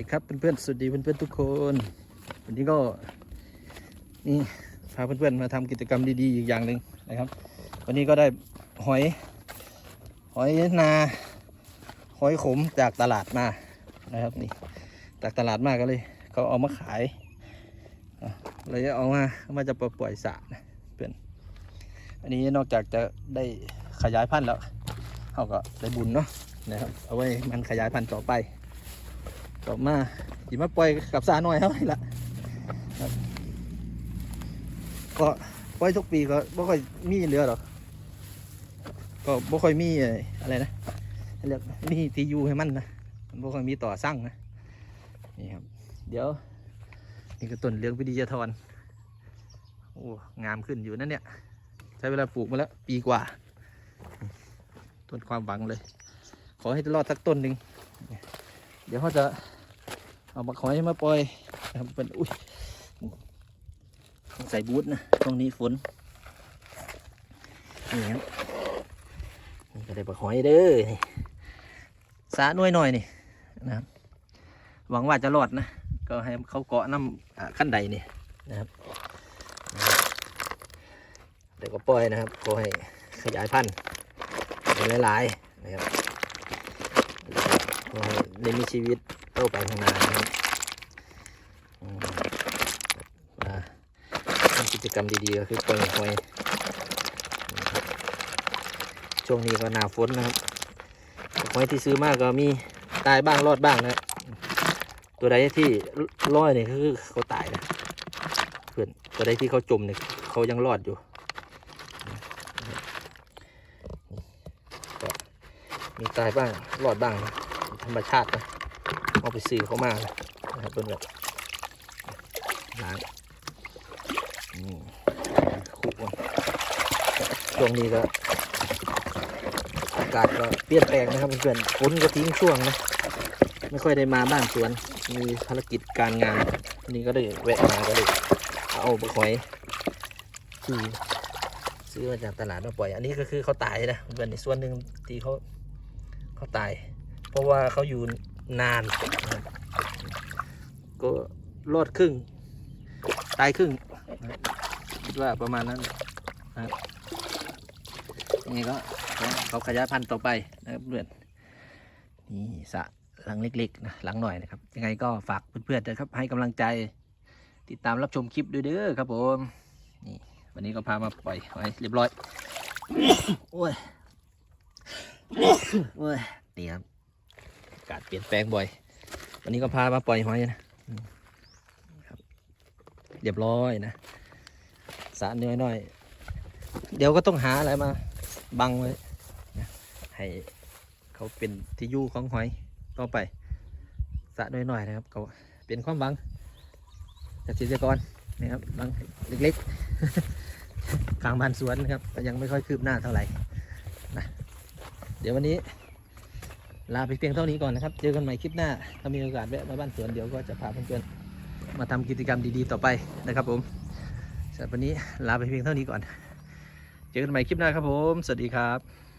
สวัสดีครับเพื่อนๆสวัสดีเพื่อนๆทุกคน วันนี้ก็นี่พาเพื่อนๆมาทำกิจกรรมดีๆอีกอย่างหนึ่งนะครับ วันนี้ก็ได้หอยหอยนาหอยขมจากตลาดมานะครับนี่จากตลาดมาก็เลยเขาเอามาขายอะเลยเอามามาจะปล่อยสระนะเพื่อนอันนี้นอกจากจะได้ขยายพันธุ์แล้วเขาก็ได้บุญเนาะนะครับเอาไว้มันขยายพันธุ์ต่อไป ต่อมาหยิบมาปล่อยกับสาหน่อยเท่าไหร่ละครับก็ปล่อยทุกปีก็บ่ค่อยมีเหลือหรอกก็บ่ค่อยมีอะไรนะเรียกมีทียูให้มันนะมันบ่ค่อยมีต่อสร้างนะนี่ครับ เดี๋ยวนี่ก็ต้นเรื่องวิดียทรโอ้งามขึ้นอยู่นั่นเนี่ย ใช้เวลาปลูกมาแล้วปีกว่า ต้นความหวังเลย ขอให้รอดสักต้นหนึ่ง เดี๋ยวเขาจะเอามาขอยมาปล่อยนะครับเป็นอุ้ยต้องใส่บูทนะตรงนี้ฝนนี่ครับนี่ก็ได้ปลาหอยเด้อนี่สาหน่วยหน่อยนี่นะครับหวังว่าจะรอดนะ ก็ให้เขาเกาะน้ำขั้นใดนี่นะครับเดี๋ยวก็ปล่อยนะครับขอให้ขยายพันธุ์เป็นหลายๆนะครับ ได้มีชีวิตเข้าไปข้างหน้านะครับทำกิจกรรมดีๆก็คือปล่อยหอยช่วงนี้ก็หนาฝนนะครับหอยที่ซื้อมากก็มีตายบ้างรอดบ้างนะตัวใดที่รอดเนี่ยคือเขาตายนะเพื่อนตัวใดที่เขาจมเนี่ยเขายังรอดอยู่ก็มีตายบ้างรอดบ้างธ รรมชาตินะเอาไปซื้อเข้ามานะนะครับเป็นแบบล้างอืมคุกมันช่วงนี้ก็อากาศก็เปลี่ยนแปลงนะครับเพื่อนๆฝนก็ทิ้งช่วงนะไม่ค่อยได้มาบ้านสวนมีภารกิจการงานนนี้ก็ได้แวะมาก็เลยเอาไปหอยที่ซื้อมาจากตลาดมาปล่อย อันนี้ก็คือเขาตายนะเพื่อนๆในส่วนหนึ่งที่เขาเขาตาย เพราะว่าเขาอยู่นาน ก็รอดครึ่ง ตายครึ่งคิดว่าประมาณนั้นนะครับยังไงก็เขาขยายพันธุ์ต่อไปนะครับเพื่อนนี่สระหลังเล็กๆนะหลังหน่อยนะครับ ยังไงก็ฝากเพื่อนๆนะครับ ให้กำลังใจติดตามรับชมคลิปด้วยเด้อครับผมนี่วันนี้ก็พามาปล่อยไว้เรียบร้อยโอ้ยโอ้ยนี่ครับากาศเปลี่ยนแปลงบ่อย วันนี้ก็พามาปล่อยหอยนะครับ เรียบร้อยนะสระน้อยๆ เดี๋ยวก็ต้องหาอะไรมาบังไว้นะให้เขาเป็นที่อยู่ของหอยต่อไปสระน้อยๆนะครับเขาเป็นความบังจากเกษตรกรนะครับบังเล็กๆ กลางบ้านสวนนะครับ ก็ยังไม่ค่อยคืบหน้าเท่าไหร่นะเดี๋ยววันนี้ ลาไปเพียงเท่านี้ก่อนนะครับ เจอกันใหม่คลิปหน้า ถ้ามีโอกาสแวะมาบ้านสวนเดี๋ยวก็จะพาเพื่อนๆมาทำกิจกรรมดีๆต่อไปนะครับผมสำหรับวันนี้ลาไปเพียงเท่านี้ก่อน เจอกันใหม่คลิปหน้าครับผม สวัสดีครับ